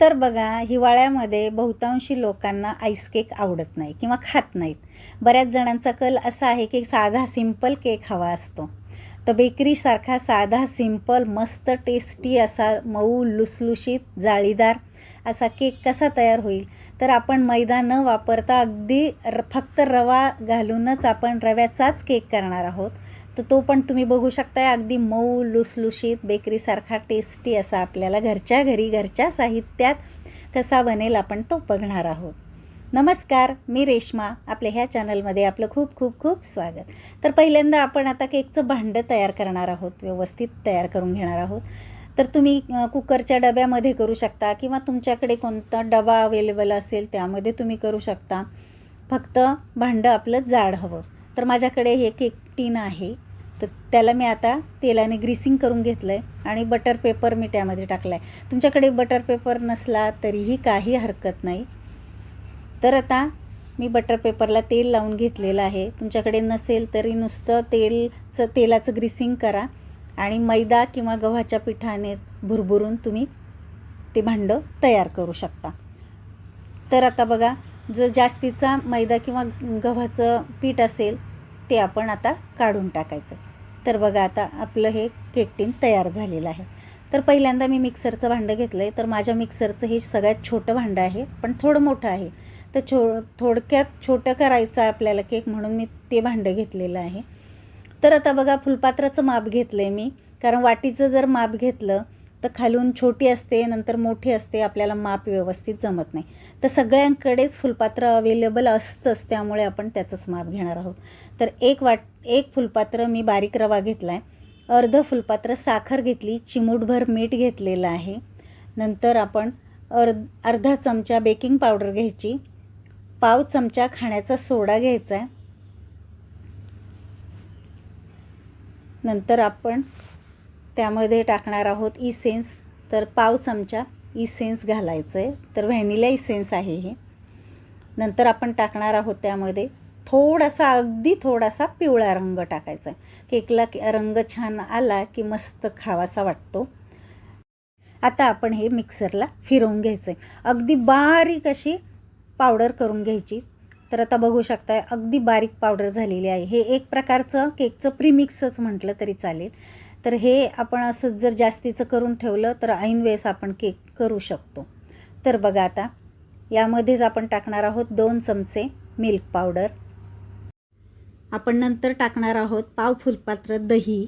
तर बघा हिवाळ्यामध्ये बहुतांशी लोकांना आईस केक आवडत नाही किंवा खात नाहीत. बऱ्याच जणांचा कल असा आहे की साधा सिंपल केक हवा असतो. तर बेकरीसारखा साधा सिंपल मस्त टेस्टी असा मऊ लुसलुशीत जाळीदार असा केक कसा तयार होईल? तर आपण मैदा न वापरता अगदी र फक्त रवा घालूनच आपण रव्याचाच केक करणार आहोत. तर तो पण तुम्ही बघू शकताय अगदी मऊ लुसलुशीत बेकरीसारखा टेस्टी असा आपल्याला घरच्या घरी घरच्या साहित्यात कसा बनेल आपण तो बघणार आहोत. नमस्कार मी रेश्मा. आपल्या ह्या चॅनलमध्ये आपलं खूप खूप खूप स्वागत. तर पहिल्यांदा आपण आता केकचं भांडं तयार करणार आहोत व्यवस्थित तयार करून घेणार आहोत. तर तुम्ही कुकरच्या डब्यामध्ये करू शकता किंवा तुमच्याकडे कोणता डबा अवेलेबल असेल त्यामध्ये तुम्ही करू शकता. फक्त भांडं आपलं जाड हवं. तर माझ्याकडे हे केक टीन आहे. तर त्याला मी आता तेलाने ग्रीसिंग करून घेतलं आहे आणि बटर पेपर मी त्यामध्ये टाकला आहे तुमच्याकडे बटर पेपर नसला तरीही काही हरकत नाही. तर आता मी बटर पेपरला तेल लावून घेतलेलं आहे. तुमच्याकडे नसेल तरी नुसतं तेलचं तेलाचं ग्रीसिंग करा आणि मैदा किंवा गव्हाच्या पिठाने भुरभुरून तुम्ही ते भांडं तयार करू शकता. तर आता बघा जो जास्तीचा मैदा किंवा गव्हाचं पीठ असेल ते आपण आता काढून टाकायचं. तर बघा आता आपलं हे केक टीन तयार झालेलं आहे. तर पहिल्यांदा मी मिक्सरचं भांडं घेतलं आहे तर माझ्या मिक्सरचं हे सगळ्यात छोटं भांडं आहे पण थोडं मोठं आहे. तर छो थोडक्यात छोटं करायचं आहे आपल्याला केक म्हणून मी ते भांडं घेतलेलं आहे. तर आता बघा फुलपात्राचं माप घेतलं आहे मी. कारण वाटीचं जर माप घेतलं तर खालून छोटी असते नंतर मोठी असते आपल्याला माप व्यवस्थित जमत नाही. तर सगळ्यांकडेच फुलपात्र अवेलेबल असतंच त्यामुळे आपण त्याचंच माप घेणार आहोत. तर एक वाट एक फुलपात्र मी बारीक रवा घेतला आहे अर्ध फुलपात्र साखर घेतली चिमूटभर मीठ घेतलेलं आहे. नंतर आपण अर्ध अर्धा चमचा बेकिंग पावडर घ्यायची. पाव चमचा खाण्याचा सोडा घ्यायचा आहे नंतर आपण त्यामध्ये टाकणार आहोत इसेन्स. तर पाव चमचा इसेन्स घालायचं आहे तर व्हॅनिला इसेन्स आहे हे. नंतर आपण टाकणार आहोत त्यामध्ये थोडासा अगदी थोडासा पिवळा रंग टाकायचा. आहे केकला रंग छान आला की मस्त खावासा वाटतो. आता आपण हे मिक्सरला फिरवून घ्यायचं आहे अगदी बारीक अशी पावडर करून घ्यायची. तर आता बघू शकताय अगदी बारीक पावडर झालेली आहे. हे एक प्रकारचं केकचं प्रीमिक्सच म्हटलं तरी चालेल. तर हे आपण असं जर जास्तीचं करून ठेवलं तर ऐनवेळेस आपण केक करू शकतो. तर बघा आता यामध्येच आपण टाकणार आहोत दोन चमचे मिल्क पावडर. आपण नंतर टाकणार आहोत पाव फुलपात्र दही.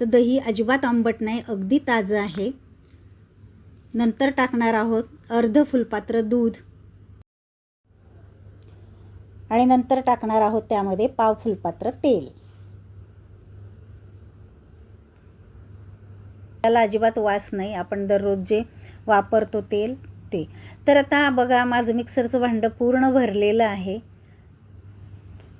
तर दही अजिबात आंबट नाही अगदी ताजं आहे. नंतर टाकणार आहोत अर्ध फुलपात्र दूध. आणि नंतर टाकणार आहोत त्यामध्ये पाव फुलपात्र तेल. त्याला अजिबात वास नाही. आपण दररोज जे वापरतो तेल ते. तर आता बघा माझं मिक्सरचं भांडं पूर्ण भरलेलं आहे.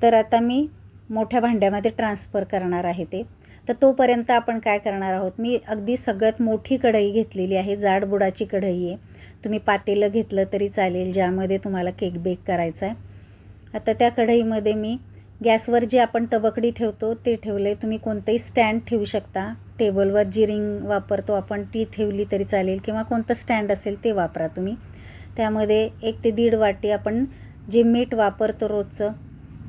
तर आता मी मोठ्या भांड्यामध्ये ट्रान्सफर करणार आहे ते. तर तोपर्यंत आपण काय करणार आहोत? मी अगदी सगळ्यात मोठी कढई घेतलेली आहे जाडबुडाची कढई आहे. तुम्ही पातेलं घेतलं तरी चालेल ज्यामध्ये तुम्हाला केक बेक करायचा आहे. आता त्या कढईमध्ये मी गॅसवर जे आपण तबकडी ठेवतो ते ठेवले. तुम्ही कोणतंही स्टँड ठेवू शकता. टेबलवर जी रिंग वापरतो आपण ती ठेवली तरी चालेल. किंवा कोणतं स्टँड असेल ते वापरा तुम्ही. त्यामध्ये एक ते दीड वाटी आपण जे मीठ वापरतो रोजचं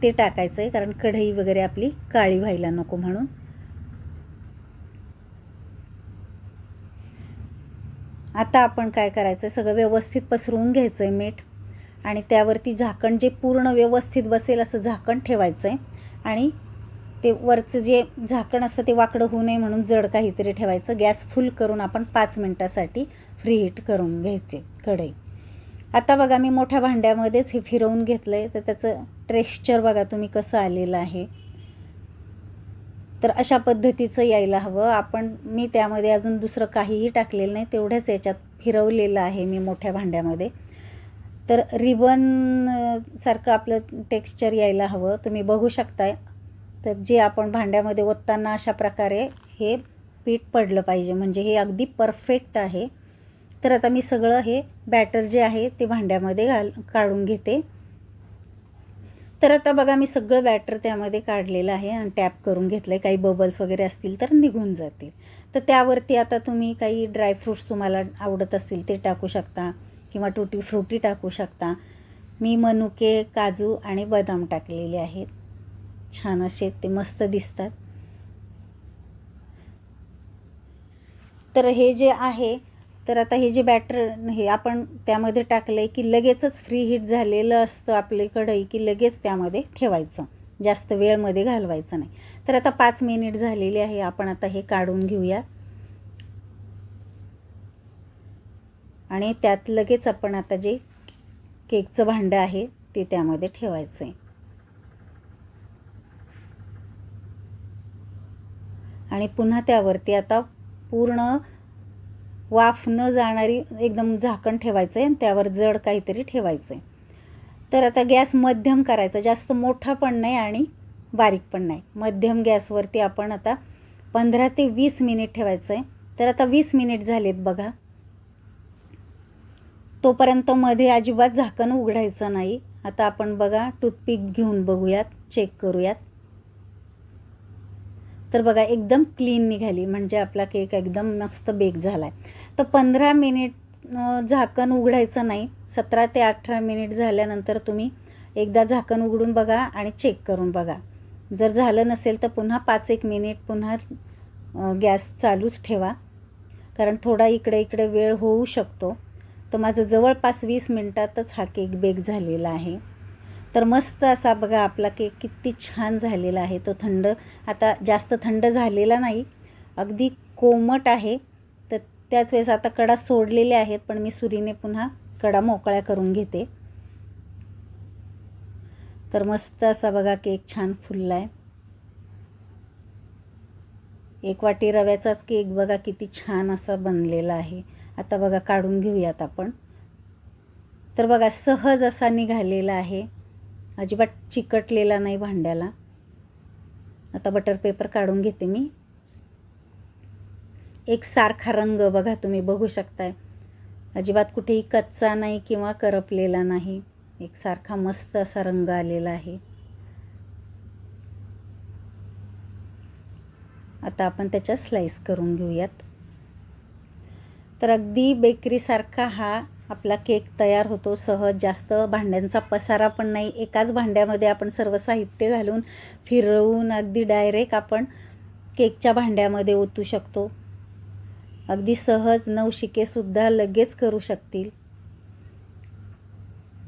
ते टाकायचं आहे कारण कढई वगैरे आपली काळी व्हायला नको म्हणून. आता आपण काय करायचं आहे सगळं व्यवस्थित पसरवून घ्यायचं आहे मीठ. आणि त्यावरती झाकण जे पूर्ण व्यवस्थित बसेल असं झाकण ठेवायचं आहे आणि ते वरचं जे झाकण असतं ते वाकडं होऊ नये म्हणून जड काहीतरी ठेवायचं. गॅस फुल करून आपण पाच मिनटासाठी फ्री हीट करून घ्यायचे कढई. आता बघा मी मोठ्या भांड्यामध्येच हे फिरवून घेतलं आहे तर त्याचं टेक्स्चर बघा तुम्ही कसं आलेलं आहे. तर अशा पद्धतीचं यायला हवं. आपण मी त्यामध्ये अजून दुसरं काहीही टाकलेलं नाही. तेवढ्याच याच्यात फिरवलेलं आहे मी मोठ्या भांड्यामध्ये. तर रिबन सारखं आपलं टेक्स्चर यायला हवं. तुम्ही बघू शकताय. तर जे आपण भांड्यामध्ये ओतताना अशा प्रकारे हे पीठ पडलं पाहिजे. म्हणजे हे अगदी परफेक्ट आहे. तर आता मी सगळं हे बॅटर जे आहे ते भांड्यामध्ये घाल काढून घेते. तर आता बघा मी सगळं बॅटर त्यामध्ये काढलेलं आहे आणि टॅप करून घेतलं आहे काही बबल्स वगैरे असतील तर निघून जातील. तर त्यावरती आता तुम्ही काही ड्रायफ्रूट्स तुम्हाला आवडत असतील ते टाकू शकता. किंवा टुटी फ्रुटी टाकू शकता. मी मनुके काजू आणि बदाम टाकलेले आहेत. छान असे ते मस्त दिसतात. तर हे जे आहे तर आता हे जे बॅटर हे आपण त्यामध्ये टाकलं आहे की लगेचच फ्री हीट झालेलं असतं आपली कढई की लगेच त्यामध्ये ठेवायचं. जास्त वेळमध्ये घालवायचं नाही. तर आता पाच मिनिट झालेले आहे. आपण आता हे काढून घेऊया आणि त्यात लगेच आपण आता जे केकचं भांडं आहे ते त्यामध्ये ठेवायचं आहे आणि पुन्हा त्यावरती आता पूर्ण वाफ न जाणारी एकदम झाकण ठेवायचं आहे आणि त्यावर जड काहीतरी ठेवायचं आहे तर आता गॅस मध्यम करायचा जास्त मोठा पण नाही आणि बारीक पण नाही. मध्यम गॅसवरती आपण आता पंधरा ते वीस मिनिट ठेवायचं आहे तर आता वीस मिनिट झालेत बघा. तोपर्यंत मध्ये अजिबात झाकण उघडायचं नाही. आता आपण बघा टूथपिक घेऊन बघूयात चेक करूयात. तर बघा एकदम क्लीन निघाली. म्हणजे आपला केक एकदम मस्त बेक झाला आहे तर पंधरा मिनिट झाकण उघडायचं नाही. सतरा ते अठरा मिनिट झाल्यानंतर तुम्ही एकदा झाकण उघडून बघा आणि चेक करून बघा. जर झालं नसेल तर पुन्हा पाच एक मिनिट पुन्हा गॅस चालूच ठेवा. कारण थोडा इकडे इकडे वेळ होऊ शकतो. तर माझं जवळपास वीस मिनटातच हा केक बेक झालेला आहे. तर मस्त असा बघा आपला केक किती छान झालेला आहे. तो थंड आता जास्त थंड झालेला नाही अगदी कोमट आहे. तर त्याच वेळेस आता कडा सोडलेले आहेत पण मी सुरीने पुन्हा कडा मोकळ्या करून घेते. तर मस्त असा बघा केक छान फुलला आहे एक वाटी रव्याचाच केक बघा किती छान असा बनलेला आहे. आता बघा काढून घेऊयात आपण. तर बघा सहज असा निघालेला आहे. अजिबात चिकटलेला नाही भांड्याला. आता बटर पेपर काढून घेते मी. एक सारखा रंग बघा तुम्ही बघू शकताय. अजिबात कुठेही कच्चा नाही किंवा करपलेला नाही. एक सारखा मस्त असा रंग आलेला आहे. आता आपण त्याच्या स्लाईस करून घेऊयात. तर अगदी बेकरीसारखा हा आपला केक तयार होतो. सहज जास्त भांड्यांचा पसारा पण नाही. एकाच भांड्यामध्ये आपण सर्व साहित्य घालून फिरवून अगदी डायरेक्ट आपण केकच्या भांड्यामध्ये ओतू शकतो. अगदी सहज नवशिकेसुद्धा लगेच करू शकतील.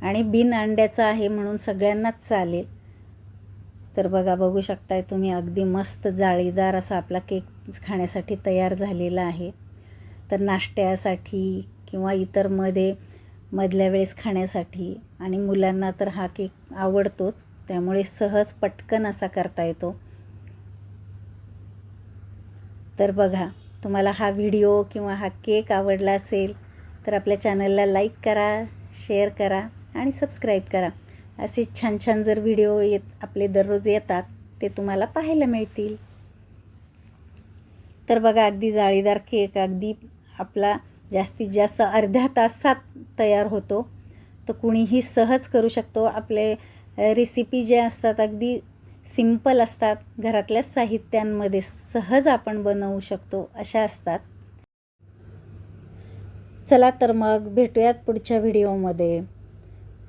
आणि बिन अंड्याचा आहे म्हणून सगळ्यांनाच चालेल. तर बघा बघू शकताय तुम्ही अगदी मस्त जाळीदार असा आपला केक खाण्यासाठी तयार झालेला आहे. तर नाश्त्यासाठी किंवा इतरमध्ये मधल्या वेळेस खाण्यासाठी आणि मुलांना तर हा केक आवडतोच त्यामुळे सहज पटकन असा करता येतो. तर बघा तुम्हाला हा व्हिडिओ किंवा हा केक आवडला असेल तर आपल्या चॅनलला लाईक करा शेअर करा आणि सबस्क्राईब करा. असे छान छान जर व्हिडिओ येत आपले दररोज येतात ते तुम्हाला पाहायला मिळतील. तर बघा अगदी जाळीदार केक अगदी आपला जास्तीत जास्त अर्ध्या तासात तयार होतो. तर कुणीही सहज करू शकतो. आपले रेसिपी जे असतात अगदी सिंपल असतात. घरातल्या साहित्यांमध्ये सहज आपण बनवू शकतो अशा असतात. चला तर मग भेटूयात पुढच्या व्हिडिओमध्ये.